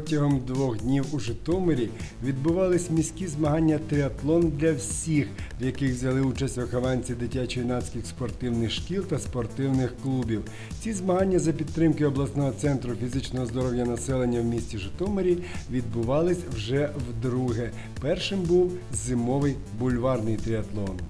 Протягом двох днів у Житомирі відбувались міські змагання триатлон для всіх, в яких взяли участь вихованці дитячо-юнацьких спортивних шкіл та спортивних клубів. Ці змагання за підтримки обласного центру фізичного здоров'я населення в місті Житомирі відбувались вже вдруге. Першим був зимовий бульварний триатлон.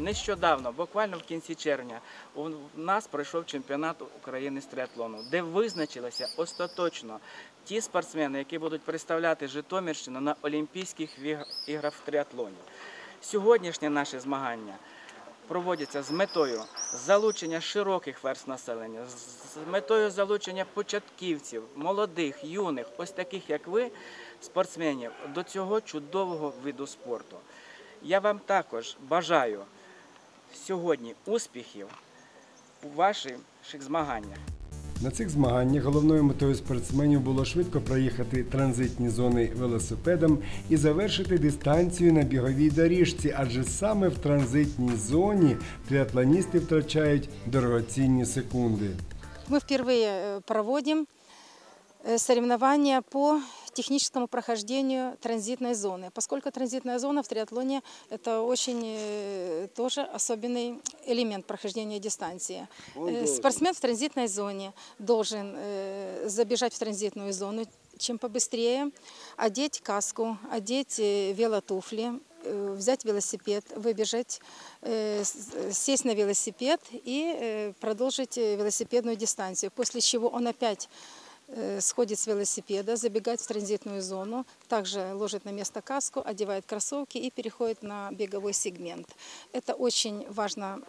Нещодавно, буквально в кінці червня, у нас пройшов чемпіонат України з триатлону, де визначилися остаточно ті спортсмени, які будуть представляти Житомирщину на Олімпійських іграх в триатлоні. Сьогоднішнє наше змагання проводяться з метою залучення широких верст населення, з метою залучення початківців, молодих, юних, ось таких як ви, спортсменів, до цього чудового виду спорту. Я вам також бажаю сьогодні успіхів у ваших змаганнях. На цих змаганнях головною метою спортсменів було швидко проїхати транзитні зони велосипедом і завершити дистанцію на біговій доріжці, адже саме в транзитній зоні триатлоністи втрачають дорогоцінні секунди. Мы впервые э, проводим э, соревнования по техническому прохождению транзитной зоны, поскольку транзитная зона в триатлоне – это очень э, тоже особенный элемент прохождения дистанции. Э, Спортсмен в транзитной зоне должен э, забежать в транзитную зону чем побыстрее, одеть каску, одеть велотуфли, взять велосипед, выбежать, сесть на велосипед и продолжить велосипедную дистанцию. После чего он опять сходит с велосипеда, забегает в транзитную зону, также ложит на место каску, одевает кроссовки и переходит на беговой сегмент. Это очень важно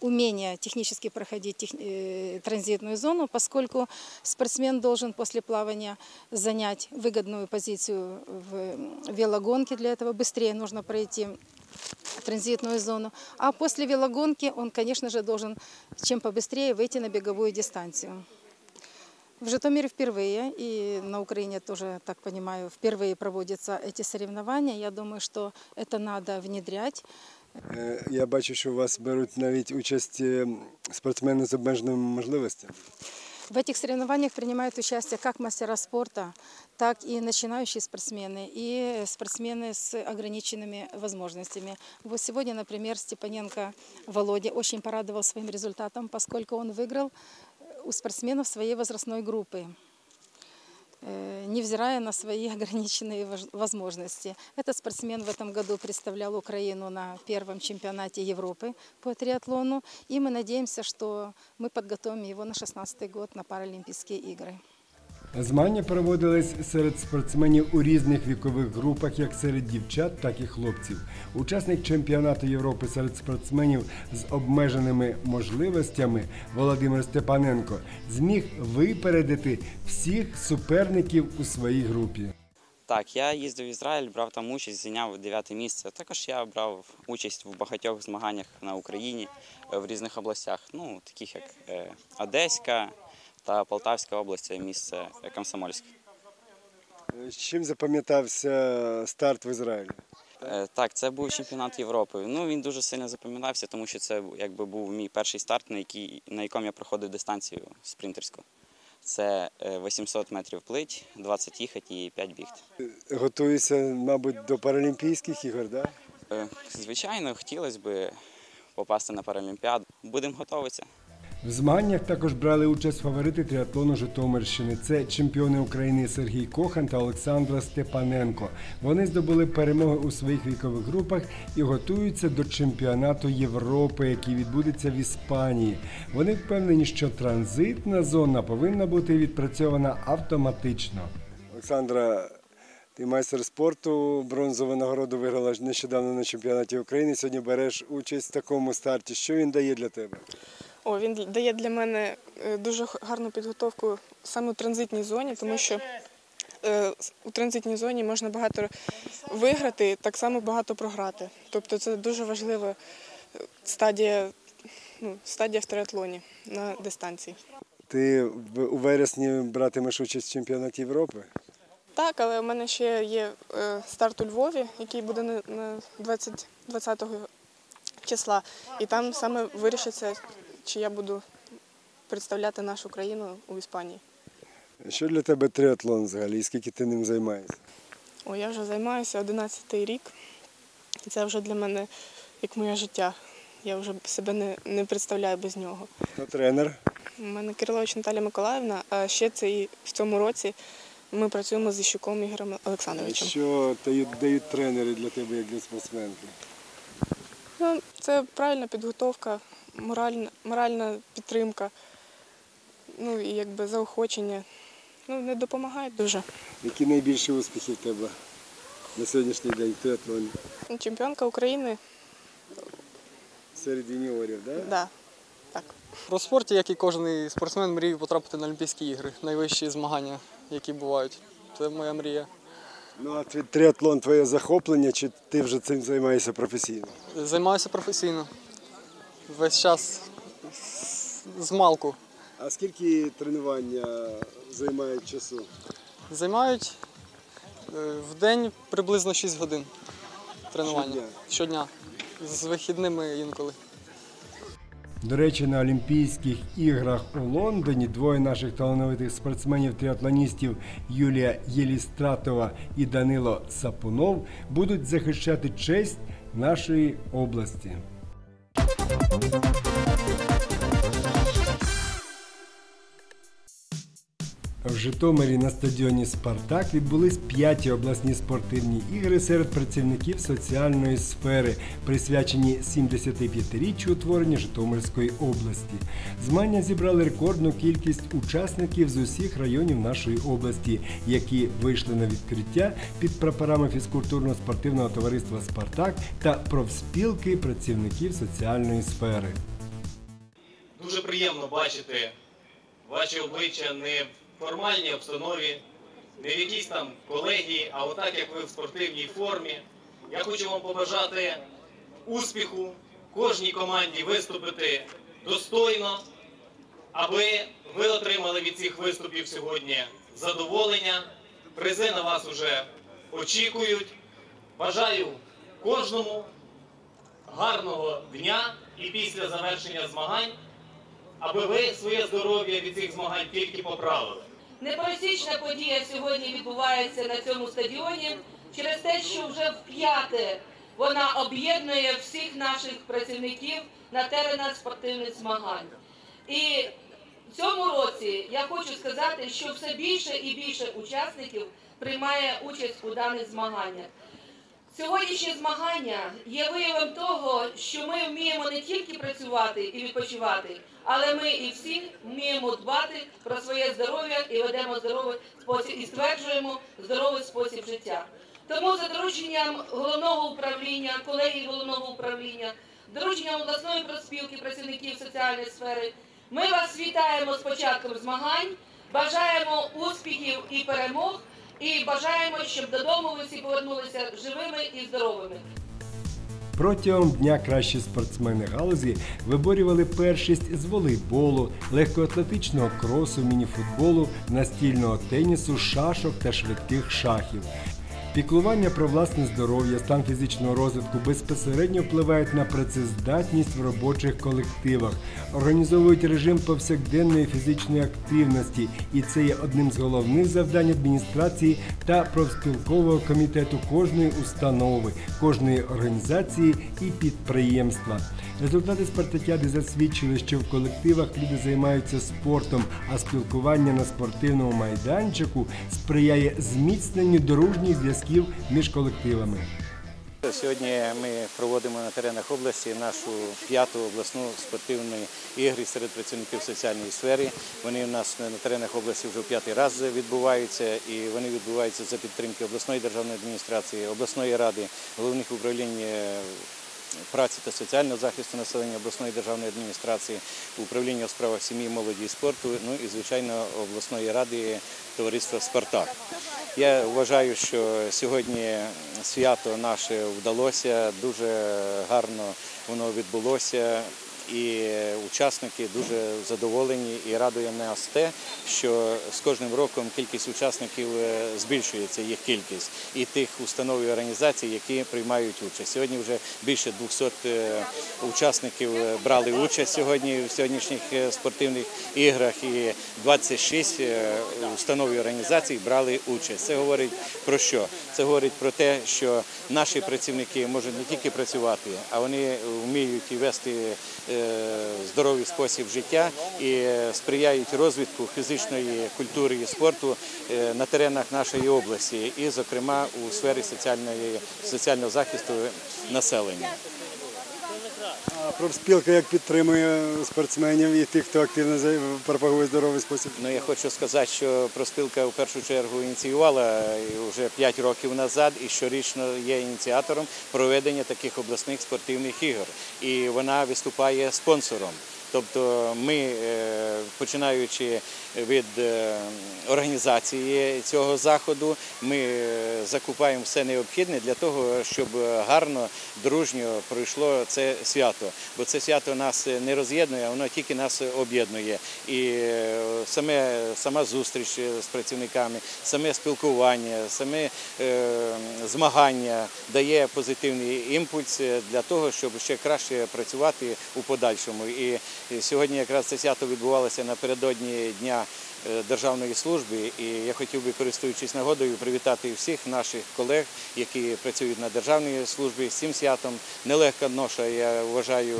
умение технически проходить тех- э, транзитную зону, поскольку спортсмен должен после плавания занять выгодную позицию в велогонке. Для этого быстрее нужно пройти транзитную зону. А после велогонки он, конечно же, должен чем побыстрее выйти на беговую дистанцию. В Житомире впервые, и на Украине тоже, так понимаю, впервые проводятся эти соревнования. Я думаю, что это надо внедрять. Е, Я бачу, що у вас беруть навіть участь е, спортсмени з обмеженими можливостями. В этих соревнованиях принимают участие как мастера спорта, так и начинающие спортсмены и спортсмены с ограниченными возможностями. Вот сегодня, например, Степаненко Володя очень порадовал своим результатом, поскольку он выиграл у спортсменов своей возрастной группы э, невзирая на свои ограниченные вож- возможности. Этот спортсмен в этом году представлял Украину на первом чемпионате Европы по триатлону, и мы надеемся, что мы подготовим его на 2016 год на Паралимпийские игры. Змагання проводились серед спортсменів у різних вікових групах, як серед дівчат, так і хлопців. Учасник чемпіонату Європи серед спортсменів з обмеженими можливостями Володимир Степаненко зміг випередити всіх суперників у своїй групі. Так, я їздив в Ізраїль, брав там участь, зайняв дев'яте місце. Також я брав участь в багатьох змаганнях на Україні е, в різних областях, ну таких як е, Одеська та Полтавська область, це місце е, Комсомольськ. З чим запам'ятався старт в Ізраїлі? Е, Так, це був чемпіонат Європи. Ну він дуже сильно запам'ятався, тому що це якби був мій перший старт, на який на якому я проходив дистанцію спринтерську. Це е, 800 метрів плить, 20 їхати і 5 бігти. Готуюся, мабуть, до Паралімпійських ігор, так? Е, Звичайно, хотілося б попасти на Паралімпіаду. Будемо готуватися. В змаганнях також брали участь фаворити триатлону Житомирщини. Це чемпіони України Сергій Кохан та Олександра Степаненко. Вони здобули перемоги у своїх вікових групах і готуються до чемпіонату Європи, який відбудеться в Іспанії. Вони впевнені, що транзитна зона повинна бути відпрацьована автоматично. Олександра, ти майстер спорту, бронзову нагороду виграла нещодавно на чемпіонаті України. Сьогодні береш участь в такому старті. Що він дає для тебе? О, він дає для мене е, дуже гарну підготовку саме у транзитній зоні, тому що е, у транзитній зоні можна багато виграти, так само багато програти. Тобто це дуже важлива е, стадія, ну, стадія в триатлоні на дистанції. Ти у вересні братимеш участь в чемпіонаті Європи? Так, але у мене ще є старт у Львові, який буде на, на 20, 20 числа. І там саме вирішиться, чи я буду представляти нашу країну у Іспанії. Що для тебе триатлон взагалі? І скільки ти ним займаєшся? О, я вже займаюся 11-й рік, і це вже для мене як моє життя. Я вже себе не, не представляю без нього. Хто тренер? У мене Кирилович Наталя Миколаївна, а ще це і в цьому році ми працюємо з Іщуком Ігорем Олександровичем. Що дають, дають тренери для тебе як для спортсменки? Ну, це правильна підготовка, моральна, моральна підтримка, ну і якби заохочення. Ну, не допомагають дуже. Які найбільші успіхи в тебе на сьогоднішній день в триатлоні? Чемпіонка України, Серед юніорів, так? да, так. Про спорті, як і кожен спортсмен, мріє потрапити на Олімпійські ігри, найвищі змагання, які бувають. Це моя мрія. Ну а твій триатлон твоє захоплення, чи ти вже цим займаєшся професійно? Займаюся професійно. Весь час з- малку. А скільки тренування займають часу? Займають е, в день приблизно 6 годин тренування. Щодня? Щодня. З вихідними інколи. До речі, на Олімпійських іграх у Лондоні двоє наших талановитих спортсменів-триатлоністів Юлія Єлістратова і Данило Сапунов будуть захищати честь нашої області. В Житомирі на стадіоні Спартак відбулись п'яті обласні спортивні ігри серед працівників соціальної сфери, присвячені 75-річчю утворення Житомирської області. Змагання зібрали рекордну кількість учасників з усіх районів нашої області, які вийшли на відкриття під прапорами фізкультурно-спортивного товариства Спартак та профспілки працівників соціальної сфери. Дуже приємно бачити ваші обличчя не формальній обстанові, не в якійсь там колегії, а отак, як ви в спортивній формі. Я хочу вам побажати успіху кожній команді виступити достойно, аби ви отримали від цих виступів сьогодні задоволення. Призи на вас уже очікують. Бажаю кожному гарного дня і після завершення змагань, аби ви своє здоров'я від цих змагань тільки поправили. Непересічна подія сьогодні відбувається на цьому стадіоні через те, що вже в п'яте вона об'єднує всіх наших працівників на теренах спортивних змагань. І в цьому році я хочу сказати, що все більше і більше учасників приймає участь у даних змаганнях. Сьогоднішні змагання є виявом того, що ми вміємо не тільки працювати і відпочивати, але ми і всі вміємо дбати про своє здоров'я і ведемо здоровий спосіб і стверджуємо здоровий спосіб життя. Тому за дорученням головного управління, колегії головного управління, дорученням обласної проспілки працівників соціальної сфери, ми вас вітаємо з початком змагань, бажаємо успіхів і перемог. І бажаємо, щоб додому ви всі повернулися живими і здоровими. Протягом дня кращі спортсмени галузі виборювали першість з волейболу, легкоатлетичного кросу, мініфутболу, настільного тенісу, шашок та швидких шахів. Піклування про власне здоров'я, стан фізичного розвитку безпосередньо впливають на працездатність в робочих колективах, організовують режим повсякденної фізичної активності, і це є одним з головних завдань адміністрації та профспілкового комітету кожної установи, кожної організації і підприємства. Результати спартакіади засвідчили, що в колективах люди займаються спортом, а спілкування на спортивному майданчику сприяє зміцненню дружніх зв'язків між колективами. Сьогодні ми проводимо на теренах області нашу п'яту обласну спортивну ігри серед працівників соціальної сфери. Вони у нас на теренах області вже п'ятий раз відбуваються, і вони відбуваються за підтримки обласної державної адміністрації, обласної ради, головних управлінь е, праці та соціального захисту населення обласної державної адміністрації, управління у справах сім'ї, молоді і спорту, ну і звичайно обласної ради товариства Спартак. Я вважаю, що сьогодні свято наше вдалося, дуже гарно воно відбулося. І учасники дуже задоволені і радує нас те, що з кожним роком кількість учасників е, збільшується, їх кількість і тих установ і організацій, які приймають участь. Сьогодні вже більше 200 е, учасників е, брали участь сьогодні в сьогоднішніх спортивних іграх, і 26 е, установ і організацій брали участь. Це говорить про що? Це говорить про те, що наші працівники можуть не тільки працювати, а вони вміють і вести здоровий спосіб життя і е, сприяють розвитку фізичної культури і спорту е, на теренах нашої області, і, зокрема, у сфері соціального захисту населення. Профспілка як підтримує спортсменів і тих, хто активно пропагує здоровий спосіб? Ну, я хочу сказати, що проспілка в першу чергу ініціювала вже 5 років назад і щорічно є ініціатором проведення таких обласних спортивних ігор. І вона виступає спонсором. Тобто ми, е, починаючи від е, організації цього заходу, ми е, закупаємо все необхідне для того, щоб гарно, дружньо пройшло це свято. Бо це свято нас не роз'єднує, воно тільки нас об'єднує. І саме, сама зустріч з працівниками, саме спілкування, саме змагання дає позитивний імпульс для того, щоб ще краще працювати у подальшому. І сьогодні якраз це свято відбувалося напередодні дня державної служби, і я хотів би, користуючись нагодою, привітати всіх наших колег, які працюють на державній службі з цим святом. Нелегка ноша, я вважаю,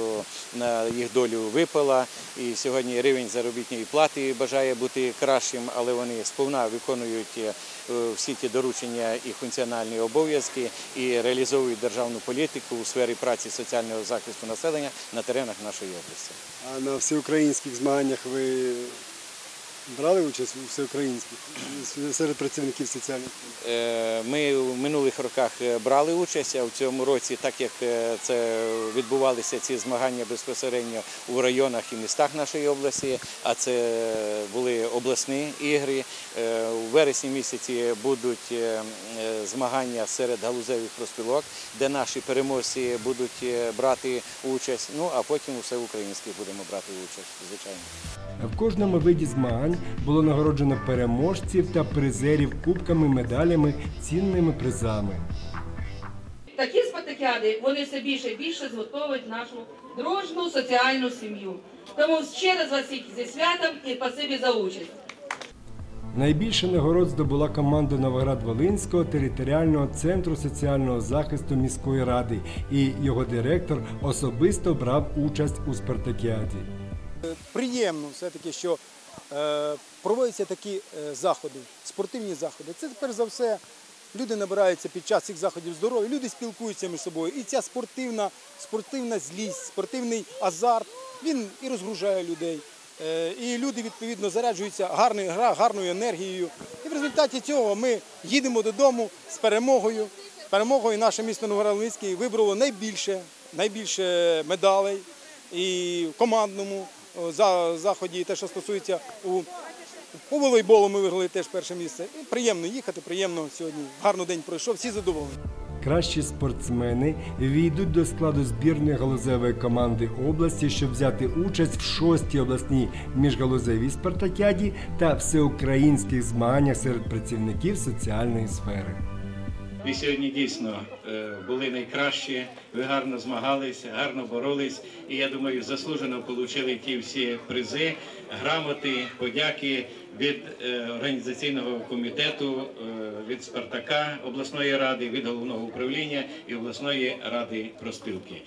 на їх долю випала. І сьогодні рівень заробітної плати бажає бути кращим, але вони сповна виконують е, всі ті доручення і функціональні обов'язки і реалізовують державну політику у сфері праці соціального захисту населення на теренах нашої області. А на всеукраїнських змаганнях ви брали участь у всеукраїнських серед працівників соціальних? служб? Е, Ми в минулих роках е, брали участь, а в цьому році, так як е, це відбувалися ці змагання безпосередньо у районах і містах нашої області, а це були обласні ігри. У вересні місяці будуть змагання серед галузевих проспілок, де наші переможці будуть брати участь. Ну а потім у всеукраїнських будемо брати участь, звичайно. В кожному виді змагань було нагороджено переможців та призерів кубками, медалями, цінними призами. Такі спартакіади вони все більше і більше згуртовують нашу дружну соціальну сім'ю. Тому ще раз вас всіх зі святом і спасибі за участь. Найбільше нагород здобула команда Новоград-Волинського територіального центру соціального захисту міської ради, і його директор особисто брав участь у спартакіаді. приємно все-таки, що е, проводяться такі е, заходи, спортивні заходи. Це перш за все люди набираються під час цих заходів здоров'я, люди спілкуються між собою. І ця спортивна, спортивна злість, спортивний азарт, він і розгружає людей. Е, і люди відповідно заряджуються гарною, гра- гарною енергією. І в результаті цього ми їдемо додому з перемогою. Перемогою наше місто Новоград-Волинський вибрало найбільше, найбільше медалей і командному заході, і те, що стосується у по волейболу ми виграли теж перше місце. Приємно їхати, приємно сьогодні. Гарний день пройшов, всі задоволені. Кращі спортсмени війдуть до складу збірної галузевої команди області, щоб взяти участь в шостій обласній міжгалузевій спартакіаді та всеукраїнських змаганнях серед працівників соціальної сфери. Ви сьогодні дійсно е, були найкращі, ви гарно змагались, гарно боролись, і я думаю, заслужено отримали ті всі призи, грамоти, подяки від е, організаційного комітету, е, від Спартака обласної ради, від головного управління і обласної ради проспілки.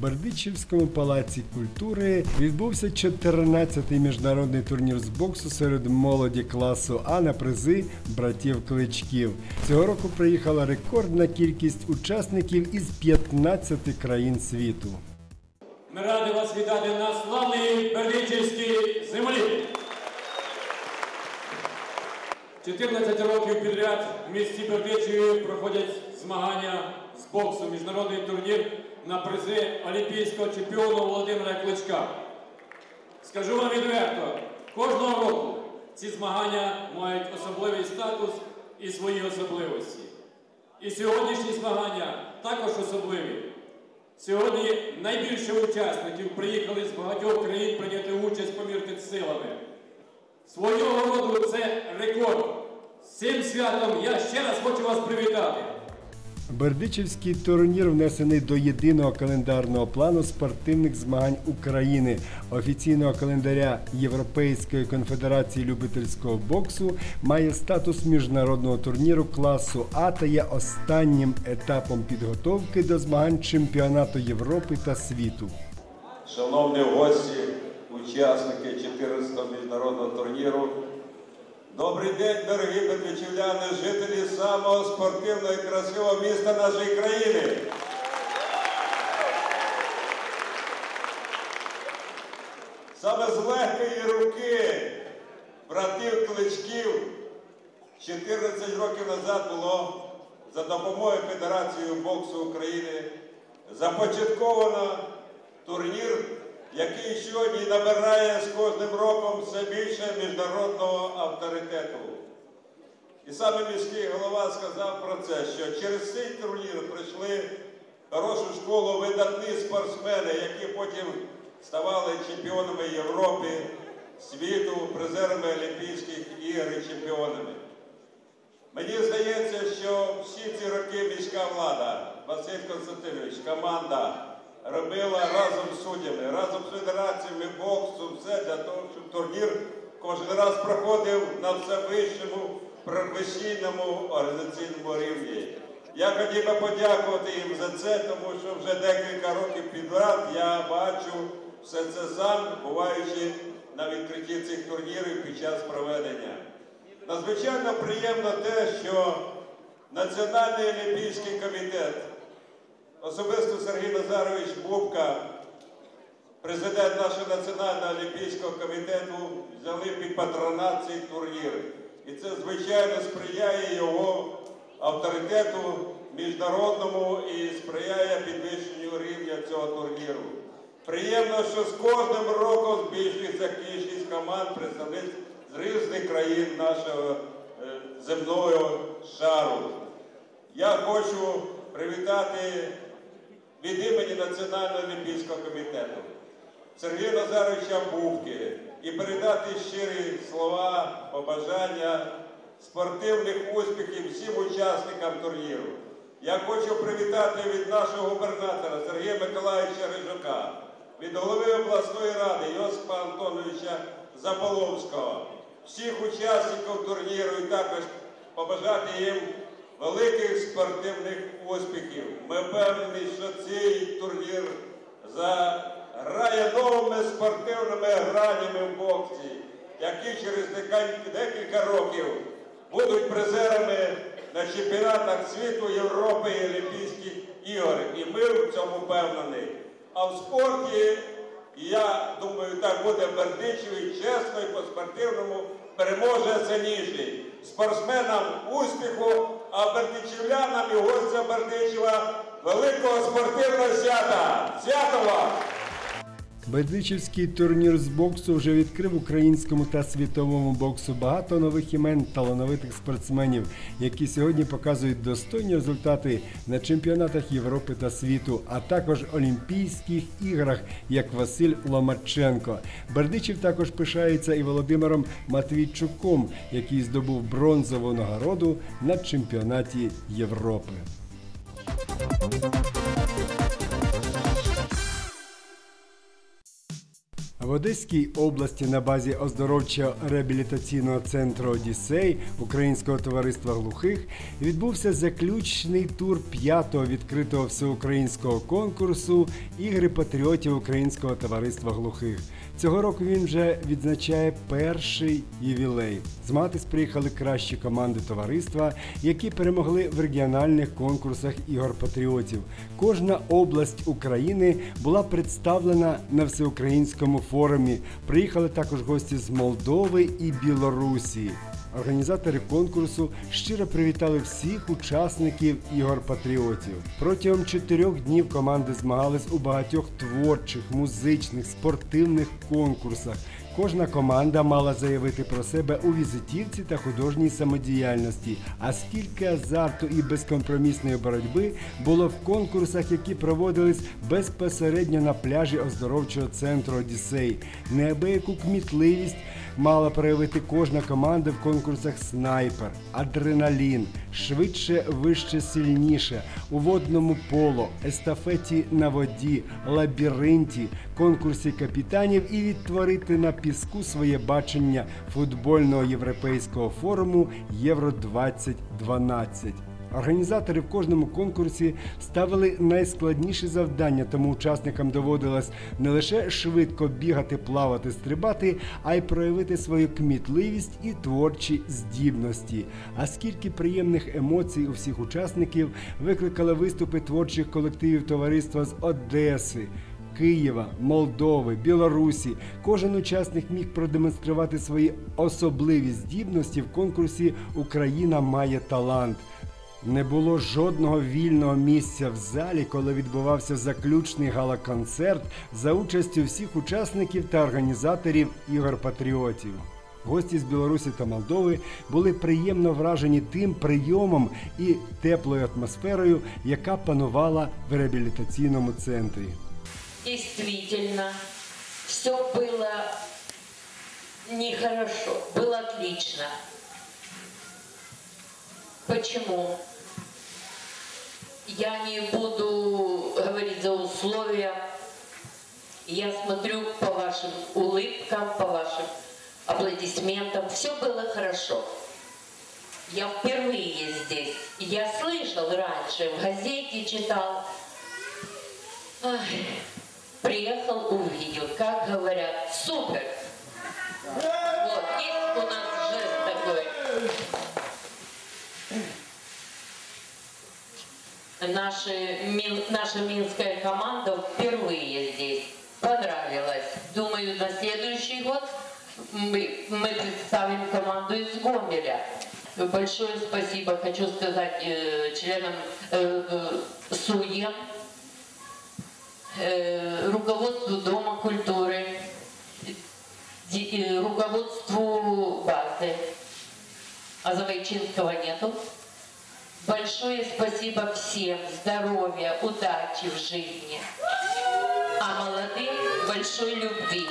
Бердичівському палаці культури відбувся 14-й міжнародний турнір з боксу серед молоді класу А на призи братів Кличків. Цього року приїхала рекордна кількість учасників із 15 країн світу. Ми раді вас вітати на славній Бердичівській землі. 14 років підряд в місті Бердичеві проходять змагання з боксу, міжнародний турнір на призи олімпійського чемпіона Володимира Кличка. Скажу вам відверто, кожного року ці змагання мають особливий статус і свої особливості. І сьогоднішні змагання також особливі. Сьогодні найбільше учасників приїхали з багатьох країн прийняти участь помірними силами. Свого роду це рекорд. З цим святом я ще раз хочу вас привітати. Бердичівський турнір внесений до єдиного календарного плану спортивних змагань України, офіційного календаря Європейської конфедерації любительського боксу, має статус міжнародного турніру класу А та є останнім етапом підготовки до змагань чемпіонату Європи та світу. Шановні гості, учасники 14-го міжнародного турніру. Добрий день, дорогі бердичівляни, жителі самого спортивного і красивого міста нашої країни. Саме з легкої руки братів Кличків 14 років назад було за допомогою Федерації боксу України започатковано турнір, який сьогодні набирає з кожним роком все більше міжнародного авторитету. І саме міський голова сказав про це, що через цей турнір прийшли хорошу школу видатні спортсмени, які потім ставали чемпіонами Європи, світу, призерами Олімпійських ігор і чемпіонами. Мені здається, що всі ці роки міська влада, Василь Константинович, команда робила разом з суддями, разом з федераціями боксу, все для того, щоб турнір кожен раз проходив на все вищому професійному організаційному рівні. Я хотів би подякувати їм за це, тому що вже декілька років підряд я бачу все це сам, буваючи на відкритті цих турнірів під час проведення. Надзвичайно приємно те, що Національний олімпійський комітет, особисто Сергій Назарович Бубка, президент нашого Національного олімпійського комітету, взяли під патронат цей турнір. І це, звичайно, сприяє його авторитету міжнародному і сприяє підвищенню рівня цього турніру. Приємно, що з кожним роком збільшується кількість команд представниць з різних країн нашого е, земного шару. Я хочу привітати від імені Національного олімпійського комітету Сергія Назаровича Бубки і передати щирі слова, побажання спортивних успіхів всім учасникам турніру. Я хочу привітати від нашого губернатора Сергія Миколаївича Рижука, від голови обласної ради Йосипа Антоновича Заполовського, всіх учасників турніру і також побажати їм великих спортивних успіхів. Ми впевнені, що цей турнір заграє новими спортивними гранями в боксі, які через декілька років будуть призерами на чемпіонатах світу, Європи і Олімпійських ігор. І ми в цьому впевнені. А в спорті, я думаю, так буде в Бердичеві, чесно і по-спортивному переможе сильніший. Спортсменам успіху, а бердичівлянам і гостям Бердичева великого спортивного свята! Свято вам! Бердичівський турнір з боксу вже відкрив українському та світовому боксу багато нових імен талановитих спортсменів, які сьогодні показують достойні результати на чемпіонатах Європи та світу, а також Олімпійських іграх, як Василь Ломаченко. Бердичів також пишається і Володимиром Матвійчуком, який здобув бронзову нагороду на чемпіонаті Європи. В Одеській області на базі оздоровчо-реабілітаційного центру Одіссей Українського товариства глухих відбувся заключний тур п'ятого відкритого всеукраїнського конкурсу Ігри патріотів Українського товариства глухих. Цього року він вже відзначає перший ювілей. З Матис приїхали кращі команди товариства, які перемогли в регіональних конкурсах ігор патріотів. Кожна область України була представлена на всеукраїнському форумі. Приїхали також гості з Молдови і Білорусі. Організатори конкурсу щиро привітали всіх учасників ігор патріотів. Протягом чотирьох днів команди змагались у багатьох творчих, музичних, спортивних конкурсах. Кожна команда мала заявити про себе у візитівці та художній самодіяльності. А скільки азарту і безкомпромісної боротьби було в конкурсах, які проводились безпосередньо на пляжі оздоровчого центру Одіссей. Неабияку кмітливість мала проявити кожна команда в конкурсах снайпер, адреналін, швидше, вище, сильніше, у водному поло, естафеті на воді, лабіринті, конкурсі капітанів і відтворити на піску своє бачення футбольного європейського форуму Євро 2012. Організатори в кожному конкурсі ставили найскладніші завдання, тому учасникам доводилось не лише швидко бігати, плавати, стрибати, а й проявити свою кмітливість і творчі здібності. А скільки приємних емоцій у всіх учасників викликали виступи творчих колективів товариства з Одеси. Києва, Молдови, Білорусі. Кожен учасник міг продемонструвати свої особливі здібності в конкурсі Україна має талант. Не було жодного вільного місця в залі, коли відбувався заключний гала-концерт за участю всіх учасників та організаторів ігор патріотів. Гості з Білорусі та Молдови були приємно вражені тим прийомом і теплою атмосферою, яка панувала в реабілітаційному центрі. Действительно, все было нехорошо, было отлично. Почему? Я не буду говорить за условия. Я смотрю по вашим улыбкам, по вашим аплодисментам. Все было хорошо. Я впервые здесь. Я слышал раньше, в газете читал. Ай, приехал, увидел, как говорят, супер. Вот, есть Наши, мин- наша минская команда впервые здесь. Понравилось. Думаю, на следующий год мы, мы представим команду из Гомеля. Большое спасибо хочу сказать э, членам э, э, судьям, э, руководству Дома культуры, э, руководству базы. Азовайчинского нету. Большое спасибо всем, здоровья, удачи в жизни, а молодым большой любви.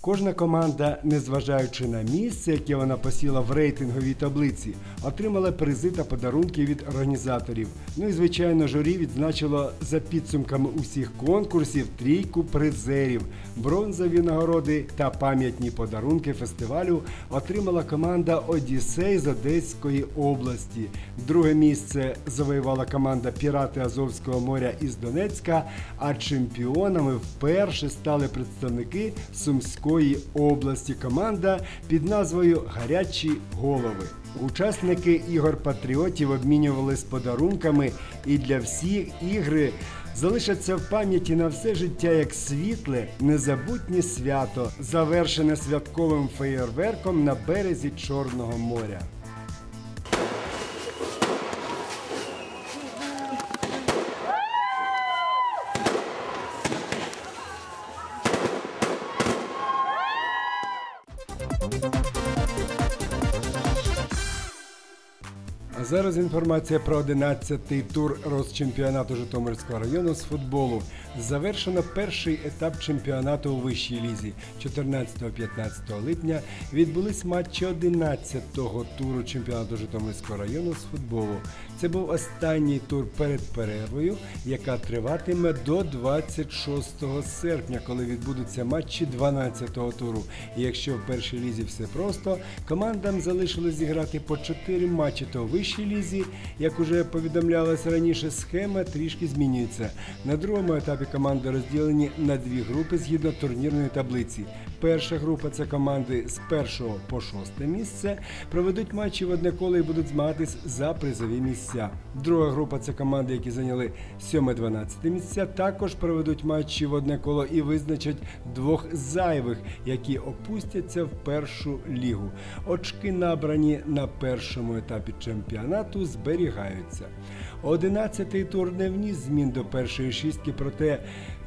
Кожна команда, незважаючи на місце, яке вона посіла в рейтинговій таблиці, отримала призи та подарунки від організаторів. Ну і звичайно, журі відзначило за підсумками усіх конкурсів трійку призерів. Бронзові нагороди та пам'ятні подарунки фестивалю отримала команда Одіссей з Одеської області. Друге місце завоювала команда Пірати Азовського моря із Донецька. А чемпіонами вперше стали представники Сумської області. Команда під назвою Гарячі голови. Учасники ігор патріотів обмінювались подарунками, і для всіх ігри залишаться в пам'яті на все життя як світле, незабутнє свято, завершене святковим феєрверком на березі Чорного моря. Зараз інформація про 11-й тур розчемпіонату Житомирського району з футболу. Завершено перший етап чемпіонату у вищій лізі. 14-15 липня відбулись матчі 11-го туру чемпіонату Житомирського району з футболу. Це був останній тур перед перервою, яка триватиме до 26 серпня, коли відбудуться матчі 12-го туру. І якщо в першій лізі все просто, командам залишилось зіграти по 4 матчі, то у вищій лізі, як уже повідомлялось раніше, схема трішки змінюється. На другому етапі команди розділені на дві групи згідно турнірної таблиці. Перша група це команди з першого по шосте місце. Проведуть матчі в одне коло і будуть змагатись за призові місця. Друга група це команди, які зайняли 7-12 місця. Також проведуть матчі в одне коло і визначать двох зайвих, які опустяться в першу лігу. Очки набрані на першому етапі чемпіонату зберігаються. Одинадцятий тур не вніс змін до першої шістки, проте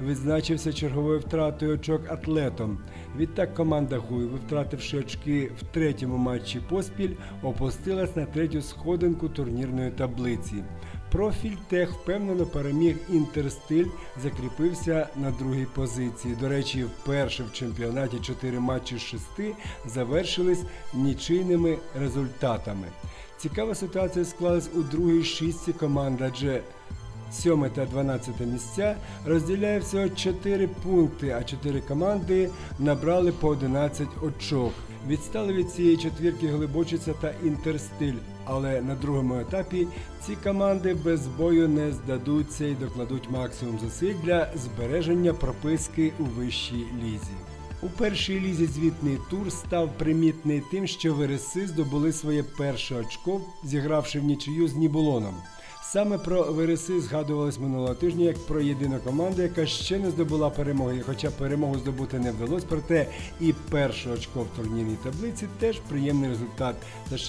відзначився черговою втратою очок атлетом. Відтак команда Гуєви, втративши очки в третьому матчі поспіль, опустилась на третю сходинку турнірної таблиці. Профіль Тех впевнено переміг Інтерстиль, закріпився на другій позиції. До речі, вперше в чемпіонаті чотири матчі з шести завершились нічийними результатами. Цікава ситуація склалась у другій шістці команд, адже Сьоме та 12 місця розділяє всього 4 пункти, а 4 команди набрали по 11 очок. Відстали від цієї четвірки Глибочиця та Інтерстиль. Але на другому етапі ці команди без бою не здадуться і докладуть максимум зусиль для збереження прописки у вищій лізі. У першій лізі звітний тур став примітний тим, що Вереси здобули своє перше очко, зігравши в нічию з Нібулоном. Саме про Вереси згадувалось минулого тижня як про єдину команду, яка ще не здобула перемоги. Хоча перемогу здобути не вдалося, проте і перше очко в турнірній таблиці теж приємний результат.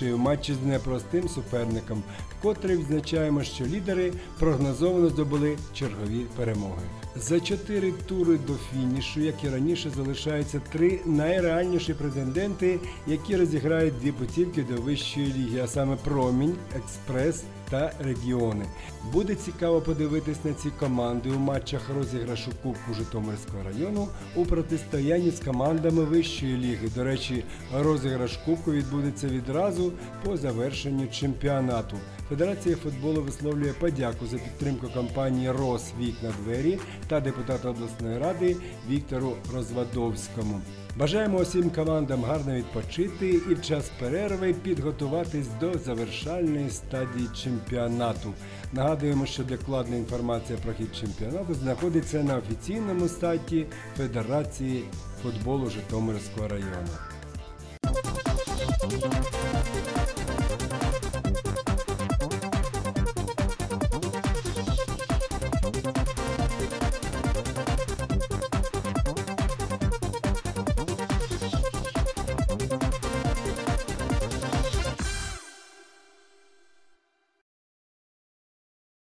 Й у матчі з непростим суперником, вкотре відзначаємо, що лідери прогнозовано здобули чергові перемоги. За чотири тури до фінішу, як і раніше, залишаються три найреальніші претенденти, які розіграють дві путівки до вищої ліги, а саме Промінь, Експрес та Регіони. Буде цікаво подивитись на ці команди у матчах розіграшу Кубку Житомирського району у протистоянні з командами вищої ліги. До речі, розіграш Кубку відбудеться відразу по завершенню чемпіонату. Федерація футболу висловлює подяку за підтримку компанії Рос Вікна двері та депутата обласної ради Віктору Розвадовському. Бажаємо усім командам гарно відпочити і в час перерви підготуватись до завершальної стадії чемпіонату. Нагадуємо, що докладна інформація про хід чемпіонату знаходиться на офіційному сайті Федерації футболу Житомирського району.